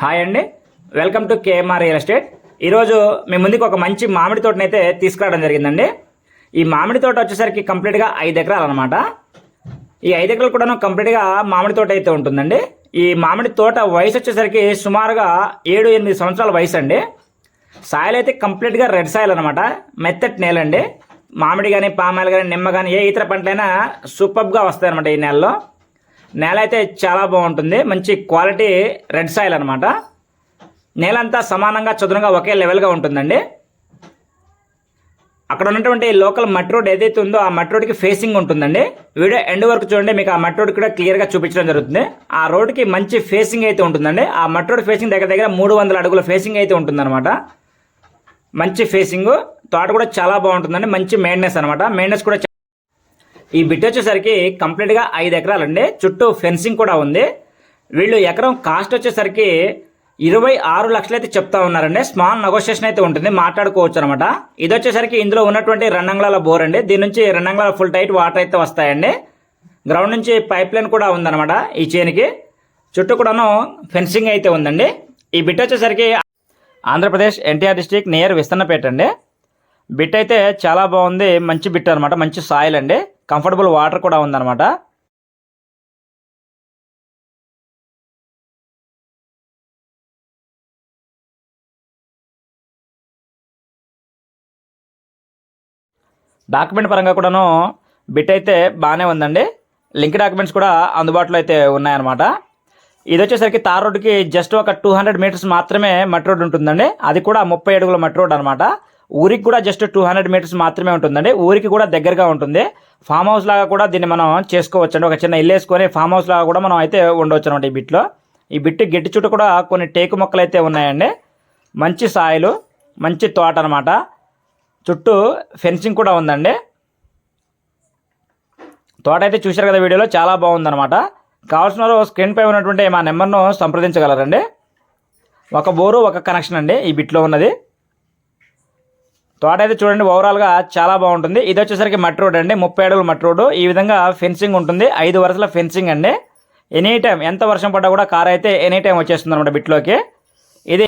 Hi అండి. Welcome to KMR real estate ఈరోజు మీ ముందుకు ఒక మంచి మామిడి తోటనైతే తీసుకురావడం జరిగిందండి. ఈ మామిడి తోట వచ్చేసరికి కంప్లీట్గా ఐదు ఎకరాలు అనమాట ఈ ఐదు ఎకరాలు కూడాను కంప్లీట్గా మామిడి తోట అయితే ఉంటుందండి. ఈ మామిడి తోట వయసు వచ్చేసరికి సుమారుగా ఏడు ఎనిమిది సంవత్సరాల వయసు అండి. సాయిల్ అయితే కంప్లీట్గా రెడ్ సాయిల్ అనమాట మెత్తటి నేల అండి మామిడి కానీ పామాయిల్ కానీ నిమ్మ కానీ ఏ ఇతర పంటలైనా సూపర్గా వస్తాయి అనమాట ఈ నేలలో. నేల అయితే చాలా బాగుంటుంది. మంచి క్వాలిటీ రెడ్ సాయిల్ అనమాట నేల అంతా సమానంగా చదునుగా ఒకే లెవెల్గా ఉంటుందండి. అక్కడ ఉన్నటువంటి లోకల్ మట్ రోడ్ ఏదైతే ఉందో ఆ మట్ రోడ్కి ఫేసింగ్ ఉంటుందండి. వీడియో ఎండ్ వరకు చూడండి మీకు ఆ మట్ రోడ్ కూడా క్లియర్గా చూపించడం జరుగుతుంది. ఆ రోడ్కి మంచి ఫేసింగ్ అయితే ఉంటుందండి. ఆ మట్ రోడ్ ఫేసింగ్ దగ్గర దగ్గర మూడు వందల అడుగుల ఫేసింగ్ అయితే ఉంటుందన్నమాట. మంచి ఫేసింగ్ తోట కూడా చాలా బాగుంటుందండి. మంచి మెయింటెనెన్స్ అనమాట మెయింటెనెన్స్ కూడా ఈ బిట్ వచ్చేసరికి కంప్లీట్గా ఐదు ఎకరాలండి. చుట్టూ ఫెన్సింగ్ కూడా ఉంది. వీళ్ళు ఎకరం కాస్ట్ వచ్చేసరికి ఇరవై ఆరు లక్షలు అయితే చెప్తా ఉన్నారండి. స్మాల్ నెగోషియేషన్ అయితే ఉంటుంది. మాట్లాడుకోవచ్చు అనమాట ఇది వచ్చేసరికి ఇందులో ఉన్నటువంటి రెండంగుళాల బోర్ అండి. దీని నుంచి రెండంగుళాల ఫుల్ టైట్ వాటర్ అయితే వస్తాయండి. గ్రౌండ్ నుంచి పైప్ లైన్ కూడా ఉందన్నమాట ఈ చేనికి. చుట్టూ కూడాను ఫెన్సింగ్ అయితే ఉందండి. ఈ బిట్ వచ్చేసరికి ఆంధ్రప్రదేశ్ ఎన్టీఆర్ డిస్టిక్ నియర్ విస్తన్నపేట అండి. బిట్ అయితే చాలా బాగుంది. మంచి బిట్ అనమాట మంచి సాయిల్ అండి. కంఫర్టబుల్ వాటర్ కూడా ఉందన్నమాట. డాక్యుమెంట్ పరంగా కూడాను బిట్ అయితే బాగానే ఉందండి. లింక్ డాక్యుమెంట్స్ కూడా అందుబాటులో అయితే ఉన్నాయన్నమాట. ఇది వచ్చేసరికి తార్ రోడ్డుకి జస్ట్ ఒక టూ హండ్రెడ్ మీటర్స్ మాత్రమే మట్టి రోడ్ ఉంటుందండి. అది కూడా ముప్పై అడుగుల మట్టి రోడ్ అనమాట ఊరికి కూడా జస్ట్ టూ హండ్రెడ్ మీటర్స్ మాత్రమే ఉంటుందండి. ఊరికి కూడా దగ్గరగా ఉంటుంది. ఫామ్ హౌస్ లాగా కూడా దీన్ని మనం చేసుకోవచ్చు అండి ఒక చిన్న ఇల్లు వేసుకొని ఫామ్ హౌస్ లాగా కూడా మనం అయితే ఉండవచ్చు అనమాట ఈ బిట్లో. ఈ బిట్ గిట్టి చుట్టూ కూడా కొన్ని టేకు మొక్కలు అయితే ఉన్నాయండి. మంచి సాయిలు మంచి తోట అనమాట చుట్టూ ఫెన్సింగ్ కూడా ఉందండి. తోట అయితే చూశారు కదా వీడియోలో చాలా బాగుందనమాట కావాల్సిన వారు స్క్రీన్ పై ఉన్నటువంటి మా నెంబర్ను సంప్రదించగలరండి. ఒక బోరు ఒక కనెక్షన్ అండి ఈ బిట్లో ఉన్నది. తోట అయితే చూడండి ఓవరాల్గా చాలా బాగుంటుంది. ఇది వచ్చేసరికి మట్టి రోడ్ అండి. ముప్పై అడుగుల మట్టి రోడ్డు. ఈ విధంగా ఫెన్సింగ్ ఉంటుంది. ఐదు వరుసల ఫెన్సింగ్ అండి. ఎనీ టైం ఎంత వర్షం పడ్డా కూడా కార్ అయితే ఎనీ టైం వచ్చేస్తుంది అనమాట బిట్లోకి